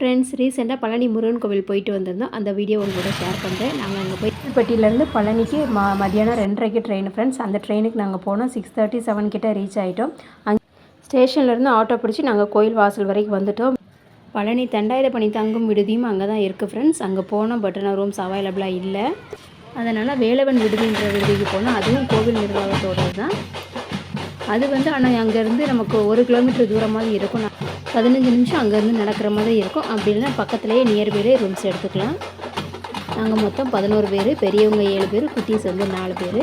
Friends ரீசெண்டாக பழனி முருகன் கோவில் போயிட்டு வந்திருந்தோம். அந்த வீடியோ உங்களோட ஷேர் பண்ணுறேன் நாங்கள் அங்கே போய் பட்டியிலேருந்து பழனிக்கு ம மதியானம் ரெண்டரைக்கு ட்ரெயின் ஃப்ரெண்ட்ஸ் அந்த ட்ரெயினுக்கு நாங்கள் போனோம். சிக்ஸ் தேர்ட்டி செவன் கிட்ட ரீச் ஆகிட்டோம் அங்கே ஸ்டேஷன்லேருந்து ஆட்டோ பிடிச்சி நாங்கள் கோயில் வாசல் வரைக்கும் வந்துட்டோம். பழனி தண்டாயுதபணி தங்கும் விடுதியும் அங்கே தான் இருக்குது ஃப்ரெண்ட்ஸ் அங்கே போனோம் பட் ஆனால் ரூம்ஸ் அவைலபிளாக இல்லை. அதனால் வேலவன் விடுதின்ற விடுதிக்கு போனோம். அதுவும் கோவில் நிர்வாகத்தோடது தான் அது வந்து ஆனால் அங்கேருந்து நமக்கு ஒரு கிலோமீட்டர் தூரமாக இருக்கும். நான் பதினஞ்சு நிமிஷம் அங்கேருந்து நடக்கிற மாதிரி இருக்கும். அப்படி இல்லைன்னா பக்கத்துலேயே நியர்பைலே ரூம்ஸ் எடுத்துக்கலாம். நாங்கள் மொத்தம் பதினோரு பேர் பெரியவங்க ஏழு பேர் குட்டீஸ் வந்து நாலு பேர்.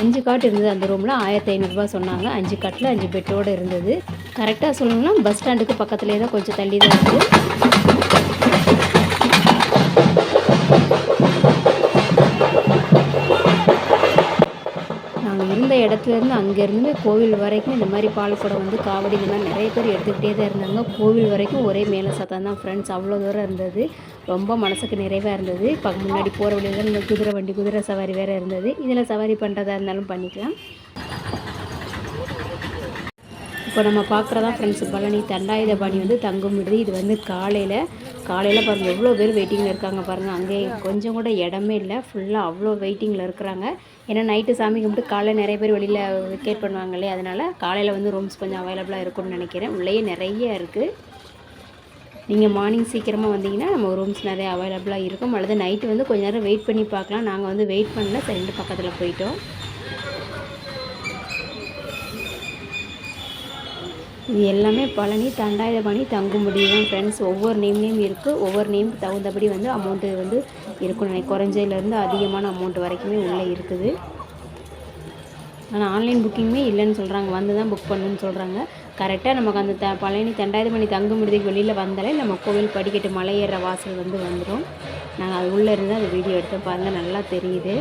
அஞ்சு காட் இருந்தது அந்த ரூமில் ஆயிரத்தி ஐநூறுரூவா சொன்னாங்க. அஞ்சு காட்டில் அஞ்சு பெட்டோடு இருந்தது. கரெக்டாக சொல்லணும்னா பஸ் ஸ்டாண்டுக்கு பக்கத்துலேயே தான் கொஞ்சம் தள்ளி தான் இருக்குது இடத்துலேருந்து அங்கேருந்து கோவில் வரைக்கும் இந்த மாதிரி பால்குடம் வந்து காவடி இந்த மாதிரி நிறைய பேர் எடுத்துக்கிட்டே தான் இருந்தாங்க. கோவில் வரைக்கும் ஒரே மேலே சத்தம் தான் ஃப்ரெண்ட்ஸ் அவ்வளோ தூரம் இருந்தது. ரொம்ப மனசுக்கு நிறைவாக இருந்தது. இப்போ முன்னாடி போகிற வழியில் இந்த குதிரை வண்டி குதிரை சவாரி வேறு இருந்தது. இதில் சவாரி பண்ணுறதா இருந்தாலும் பண்ணிக்கலாம். இப்போ நம்ம பார்க்குறதா ஃப்ரெண்ட்ஸ் பழனி தண்டாயுதபாணி வந்து தங்கும் விடுது. இது வந்து காலையில் காலையில் பாருங்கள் எவ்வளோ பேர் வெயிட்டிங்கில் இருக்காங்க பாருங்கள் அங்கே கொஞ்சம் கூட இடமே இல்லை. ஃபுல்லாக அவ்வளோ வெயிட்டிங்கில் இருக்கிறாங்க. ஏன்னா நைட்டு சாமி கும்பிட்டு காலையில் நிறைய பேர் வெளியில் பண்ணுவாங்க பண்ணுவாங்களே அதனால் காலையில் வந்து ரூம்ஸ் கொஞ்சம் அவைலபிளாக இருக்கும்னு நினைக்கிறேன். உள்ளேயே நிறைய இருக்குது நீங்கள் மார்னிங் சீக்கிரமாக வந்தீங்கன்னா நம்ம ரூம்ஸ் நிறைய அவைலபிளாக இருக்கும். அல்லது நைட்டு வந்து கொஞ்ச நேரம் வெயிட் பண்ணி பார்க்கலாம். நாங்கள் வந்து வெயிட் பண்ணல. சரிண்டு பக்கத்தில் போயிட்டோம். இது எல்லாமே பழனி தண்டாயுதபாணி தங்கும்படி தான் ஃப்ரெண்ட்ஸ் ஒவ்வொரு நேம்லேயும் இருக்குது ஒவ்வொரு நேமுக்கு தகுந்தபடி வந்து அமௌண்ட்டு வந்து இருக்கும் நினை குறைஞ்சதுலேருந்து அதிகமான அமௌண்ட் வரைக்குமே உள்ளே இருக்குது. ஆனால் ஆன்லைன் புக்கிங்குமே இல்லைன்னு சொல்கிறாங்க வந்து தான் புக் பண்ணணும்னு சொல்கிறாங்க கரெக்டாக நமக்கு அந்த த பழனி தண்டாயுதபாணி பணி விடுதிக்கு வெளியில் வந்தாலே நம்ம கோவில் படிக்கட்டு மலை ஏற வாசல் வந்து வந்துடும். நாங்கள் அது உள்ளே இருந்து அந்த வீடியோ எடுத்து பாருங்கள் நல்லா தெரியுது.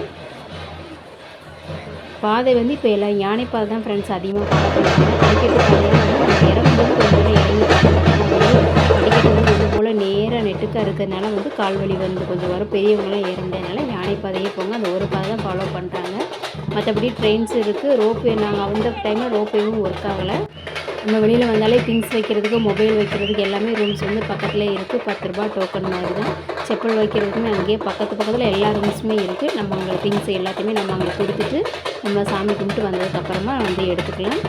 பாதை வந்து இப்போ எல்லாம் யானை பாதை தான் ஃப்ரெண்ட்ஸ் அதிகமாக ஃபாலோ பண்ணுறாங்க படிக்கட்டு வந்து கொஞ்சம் இறங்கி படிக்கட்டு வந்து இது போல் நேராக நெட்டுக்காக இருக்கிறதுனால வந்து கால்வழி வந்து கொஞ்சம் வரும். பெரியவங்களாம் ஏற முடியாதனால யானை பாதையே போங்க. அந்த ஒரு பாதை தான் ஃபாலோ பண்ணுறாங்க மற்றபடி ட்ரெயின்ஸ் இருக்குது ரோப்வே நாங்கள் அந்த டைமில் ரோப்வேவும் ஒர்க் ஆகலை. நம்ம வெளியில் வந்தாலே திங்ஸ் வைக்கிறதுக்கு மொபைல் வைக்கிறதுக்கு எல்லாமே ரூம்ஸ் வந்து பக்கத்துலேயே இருக்குது பத்து ரூபா டோக்கன் மாதிரி தான் செப்பல் வைக்கிறதுக்குமே அங்கேயே பக்கத்து பக்கத்தில் எல்லா ரூம்ஸுமே இருக்குது நம்ம அங்கே திங்ஸ் எல்லாத்தையுமே நம்ம அங்கே கொடுத்துட்டு நம்ம சாமி கும்பிட்டு வந்ததுக்கப்புறமா வந்து எடுத்துக்கலாம்.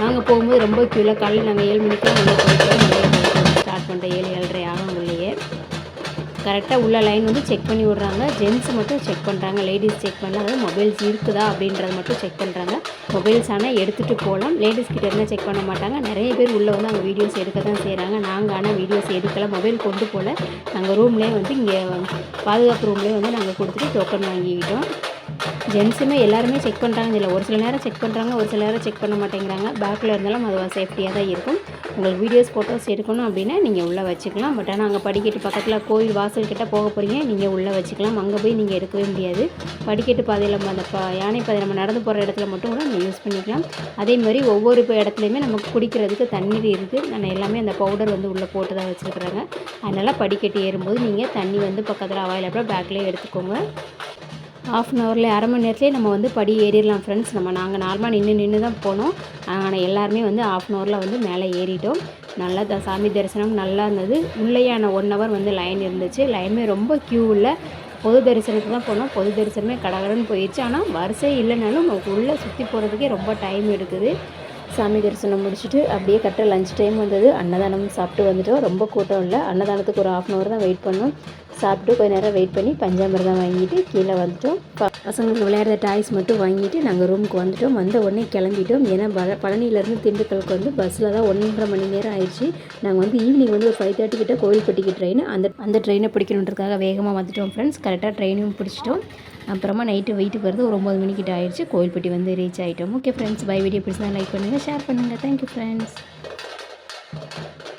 நாங்கள் போகும்போது ரொம்ப க்யூவில் காலையில் நாங்கள் ஏழு மணிக்கெலாம் உள்ளே ஸ்டார்ட் பண்ணுறோம் ஏழு ஏழரை ஆகும். கரெக்டாக உள்ள லைன் வந்து செக் பண்ணி விட்றாங்க. ஜென்ஸ் மட்டும் செக் பண்ணுறாங்க லேடிஸ் செக் பண்ணல அதாவது மொபைல்ஸ் இருக்குதா அப்படின்றத மட்டும் செக் பண்ணுறாங்க மொபைல்ஸ் ஆனால் எடுத்துகிட்டு போகலாம் லேடிஸ் கிட்ட இருந்தால் செக் பண்ண மாட்டாங்க. நிறைய பேர் உள்ளே வந்து அங்கே வீடியோஸ் எடுக்க தான் செய்கிறாங்க நாங்கள் ஆனால் வீடியோஸ் எடுக்கலாம் மொபைல் கொண்டு போகல நாங்கள் ரூம்லேயே வந்து இங்கே பாதுகாப்பு ரூம்லேயே வந்து நாங்கள் கொடுத்துட்டு டோக்கன் வாங்கிக்கிட்டோம். ஜென்ஸுமே எல்லாருமே செக் பண்ணுறாங்க இதில் ஒரு சில நேரம் செக் பண்ணுறாங்க ஒரு சில நேரம் செக் பண்ண மாட்டேங்கிறாங்க. பேக்கில் இருந்தாலும் அது சேஃப்டியாக தான் இருக்கும். உங்களுக்கு வீடியோஸ் ஃபோட்டோஸ் எடுக்கணும் அப்படின்னா நீங்கள் உள்ளே வச்சுக்கலாம். பட் ஆனால் அங்கே படிக்கட்டு பக்கத்தில் கோயில் வாசல் கிட்டே போக போகிறீங்க நீங்கள் உள்ளே வச்சுக்கலாம். அங்கே போய் நீங்கள் எடுக்கவே முடியாது. படிக்கட்டு பாதையில் நம்ம அந்த ப யானை பாதை நம்ம நடந்து போகிற இடத்துல மட்டும் கூட நம்ம யூஸ் பண்ணிக்கலாம். அதே மாதிரி ஒவ்வொரு இப்போ இடத்துலையுமே நமக்கு குடிக்கிறதுக்கு தண்ணீர் இருக்குது நான் எல்லாமே அந்த பவுடர் வந்து உள்ளே போட்டு தான் வச்சுருக்குறாங்க. அதனால் படிக்கட்டு ஏறும்போது நீங்கள் தண்ணி வந்து பக்கத்தில் அவைலபிளாக பேக்லேயே எடுத்துக்கோங்க. ஆஃப் அன் ஹவரில் அரை மணி நேரத்துலேயே நம்ம வந்து படி ஏறிடலாம் ஃப்ரெண்ட்ஸ் நம்ம நாங்கள் நார்மலாக நின்று நின்று தான் போனோம். ஆனால் எல்லாருமே வந்து ஆஃப் அன் ஹவரில் வந்து மேலே ஏறிட்டோம். நல்லா த சாமி தரிசனம் நல்லா இருந்தது. உள்ளேயான ஒன் ஹவர் வந்து லைன் இருந்துச்சு. லைனுமே ரொம்ப க்யூ இல்லை. பொது தரிசனத்துக்கு தான் போனோம். பொது தரிசனமே கடகடன்னு போயிடுச்சு ஆனால் வரிசை இல்லைனாலும் நமக்கு உள்ளே சுற்றி போகிறதுக்கே ரொம்ப டைம் எடுக்குது. சாமி தரிசனம் முடிச்சுட்டு அப்படியே கரெக்டாக லஞ்ச் டைம் வந்தது. அன்னதானம் சாப்பிட்டு வந்துட்டோம். ரொம்ப கூட்டம் இல்லை. அன்னதானத்துக்கு ஒரு ஆஃப் அன் ஹவர் தான் வெயிட் பண்ணோம். சாப்பிட்டு கொஞ்ச நேரம் வெயிட் பண்ணி பஞ்சாமிரதம் வாங்கிட்டு கீழே வந்துட்டோம். பசங்களுக்கு விளையாடுற டாய்ஸ் மட்டும் வாங்கிட்டு நாங்கள் ரூமுக்கு வந்துட்டோம். வந்த உடனே கிளம்பிட்டோம். ஏன்னா பல பழனியிலேருந்து திண்டுக்கலுக்கு வந்து பஸ்ஸில் தான் ஒன்றரை மணி நேரம் ஆயிடுச்சு. நாங்கள் வந்து ஈவினிங் வந்து ஒரு ஃபைவ் தேர்ட்டி கிட்ட கோயில்பட்டிக்கு ட்ரெயின் அந்த அந்த ட்ரெயினை பிடிக்கணுன்றதுக்காக வேகமாக வந்துட்டோம் ஃப்ரெண்ட்ஸ் கரெக்டாக ட்ரெயினையும் பிடிச்சிட்டோம். அப்புறமா நைட்டு வீட்டுக்கு வருது ஒரு ஒம்பது மணிக்கிட்ட ஆயிடுச்சு. கோயில்பட்டி வந்து ரீச் ஆகிட்டோம் ஓகே ஃப்ரெண்ட்ஸ் பை வீடியோ பிடிச்சா லைக் பண்ணுங்கள் ஷேர் பண்ணுங்கள் தேங்க்யூ ஃப்ரெண்ட்ஸ்